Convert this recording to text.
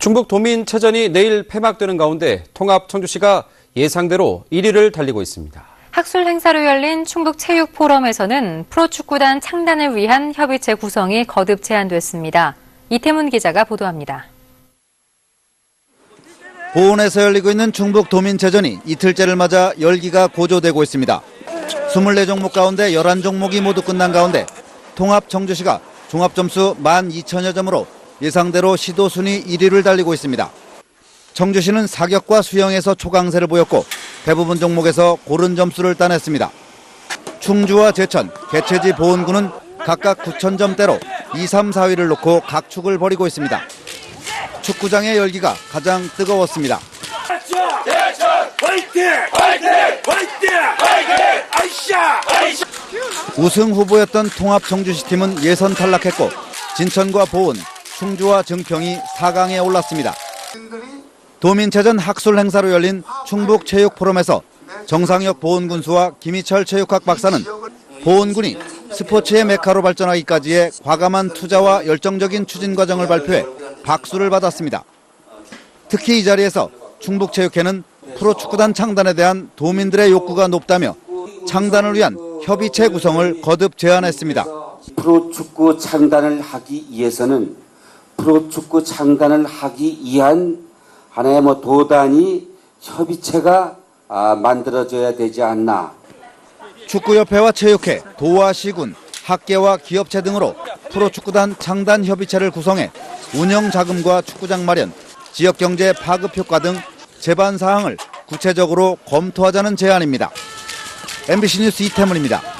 충북 도민 체전이 내일 폐막되는 가운데 통합 청주시가 예상대로 1위를 달리고 있습니다. 학술 행사로 열린 충북 체육 포럼에서는 프로축구단 창단을 위한 협의체 구성이 거듭 제안됐습니다. 이태문 기자가 보도합니다. 보은에서 열리고 있는 충북 도민체전이 이틀째를 맞아 열기가 고조되고 있습니다. 24종목 가운데 11종목이 모두 끝난 가운데 통합 청주시가 종합점수 12,000여 점으로 예상대로 시도 순위 1위를 달리고 있습니다. 청주시는 사격과 수영에서 초강세를 보였고 대부분 종목에서 고른 점수를 따냈습니다. 충주와 제천, 개최지 보은군은 각각 9,000점대로 2, 3, 4위를 놓고 각 축을 벌이고 있습니다. 축구장의 열기가 가장 뜨거웠습니다. 우승 후보였던 통합 청주시 팀은 예선 탈락했고 진천과 보은, 충주와 증평이 4강에 올랐습니다. 도민체전 학술 행사로 열린 충북 체육 포럼에서 정상혁 보은군수와 김희철 체육학 박사는 보은군이 스포츠의 메카로 발전하기까지의 과감한 투자와 열정적인 추진 과정을 발표해 박수를 받았습니다. 특히 이 자리에서 충북체육회는 프로축구단 창단에 대한 도민들의 욕구가 높다며 창단을 위한 협의체 구성을 거듭 제안했습니다. 프로축구 창단을 하기 위해서는 프로 축구 창단을 하기 위한 하나의 뭐 도단이 협의체가 아, 만들어져야 되지 않나. 축구협회와 체육회, 도와 시군, 학계와 기업체 등으로 프로축구단 창단 협의체를 구성해 운영 자금과 축구장 마련, 지역 경제 파급 효과 등 제반 사항을 구체적으로 검토하자는 제안입니다. MBC 뉴스 이태문입니다.